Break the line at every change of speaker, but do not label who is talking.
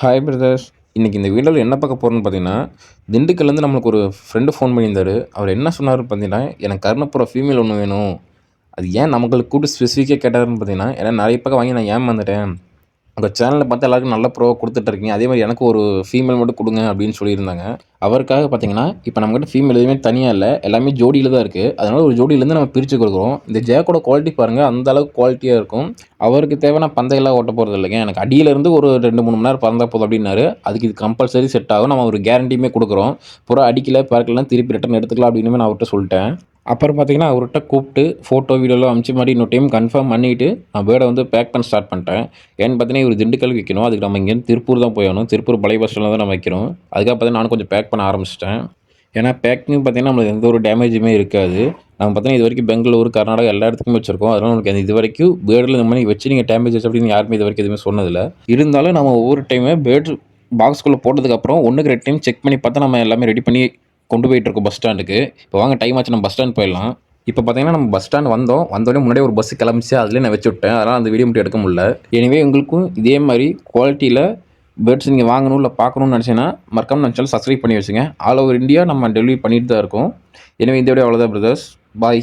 Hi brothers இன்றைக்கி இந்த வீடியோவில் என்ன பார்க்க போகிறோன்னு பார்த்தீங்கன்னா திண்டுக்கல்லேருந்து நம்மளுக்கு ஒரு ஃப்ரெண்டு ஃபோன் பண்ணியிருந்தாரு. அவர் என்ன சொன்னார் பார்த்தீங்கன்னா எனக்கு கருணப்புற ஃபீமேல் ஒன்று வேணும். அது ஏன் நமக்கு கூட்டு ஸ்பெசிஃபிக்காக கேட்டாருன்னு பார்த்தீங்கன்னா ஏன்னா நிறைய பக்கம் வாங்கி நான் ஏமாந்துட்டேன். அந்த சேனலில் பார்த்து எல்லாருக்கும் நல்ல ப்ரோ கொடுத்துட்ருக்கீங்க அதே மாதிரி எனக்கு ஒரு ஃபீமேல் மட்டும் கொடுங்க அப்படின்னு சொல்லியிருந்தாங்க. அவருக்காக பார்த்தீங்கன்னா இப்போ நம்மக்கிட்ட ஃபீமேல் எதுவுமே தனியாக இல்லை. எல்லாமே ஜோடியில் தான் இருக்குது அதனால் ஒரு ஜோடியிலேருந்து நம்ம பிரித்து கொடுக்குறோம். இந்த ஜேக்கோட குவாலிட்டி பாருங்கள் அந்த அளவுக்கு குவாலிட்டியாக இருக்கும். அவருக்கு தேவையான பந்தையெல்லாம் ஓட்ட போகிறது இல்லைங்க. எனக்கு அடியிலேருந்து ஒரு ரெண்டு மூணு மணி நேரம் பறந்தால் போதும் அப்படின்னாரு. அதுக்கு இது கம்பல்சரி செட் ஆகும். நம்ம ஒரு கேரண்டியுமே கொடுக்குறோம். புறா அடிக்கல பறக்கலாம் திருப்பி ரிட்டன் எடுத்துக்கலாம் அப்படின்னு நான் அவர்கிட்ட சொல்லிட்டேன். அப்புறம் பார்த்தீங்கன்னா அவர்கிட்ட கூப்பிட்டு ஃபோட்டோ வீடியோலாம் அமிச்சு மாதிரி இன்னொரு டைம் கன்ஃபார்ம் பண்ணிவிட்டு நான் பேர்டை வந்து பேக் பண்ண ஸ்டார்ட் பண்ணிட்டேன். ஏன்னு பார்த்தீங்கன்னா இவர் திண்டுக்கல் விற்கணும் அதுக்கு நம்ம இங்கேருந்து திருப்பூர் தான் போயணும் திருப்பூர் பழைய பஸ் ஸ்டாண்டில் தான் நம்ம வைக்கிறோம் அதுக்காக பார்த்தீங்கன்னா நானும் கொஞ்சம் பேக் பண்ண ஆரம்பிச்சிட்டேன். ஏன்னா பேக்கிங் பார்த்தீங்கன்னா நம்மளுக்கு எந்த ஒரு டேமேஜுமே இருக்காது. நம்ம பார்த்தீங்கன்னா இது வரைக்கும் பெங்களூர் கர்நாடகா எல்லா இடத்துக்குமே வச்சிருக்கோம். அதனால் உங்களுக்கு அந்த இது வரைக்கும் பேர்டில் இந்த மாதிரி வச்சு நீங்கள் டேமேஜஸ் அப்படின்னு யாருமே இது வரைக்கும் எதுவுமே சொன்னதில்லை. இருந்தாலும் நம்ம ஒவ்வொரு டைமே பேர்டு பாக்ஸ்குள்ளே போட்டதுக்கப்புறம் ஒன்றுக்கு ரெண்டு டைம் செக் பண்ணி பார்த்தா நம்ம எல்லாமே ரெடி பண்ணி கொண்டு போயிட்டு இருக்கோம் பஸ் ஸ்டாண்டுக்கு இப்போ வாங்க டைம் ஆச்சு நம்ம பஸ் ஸ்டாண்ட் போயிடலாம். இப்போ பார்த்தீங்கன்னா நம்ம பஸ் ஸ்டாண்ட் வந்தோம். வந்தோடனே முன்னாடியே ஒரு பஸ் கிளம்பிச்சு அதிலே நான் வச்சு விட்டேன் அதனால் அந்த வீடியோ மட்டும் எடுக்க முடியல. எனவே உங்களுக்கும் இதே மாதிரி குவாலிட்டியில் பேர்ட்ஸ் நீங்கள் வாங்கணும் இல்லை பார்க்கணும்னு நினச்சேன்னா மறக்காம நினச்சாலும் சப்ஸ்கிரைப் பண்ணி வச்சுங்க. ஆல் ஓவர் இந்தியா நம்ம டெலிவரி பண்ணிட்டு தான் இருக்கோம். எனவே இந்த வீடியோ அவ்வளோதான் பிரதர்ஸ் பாய்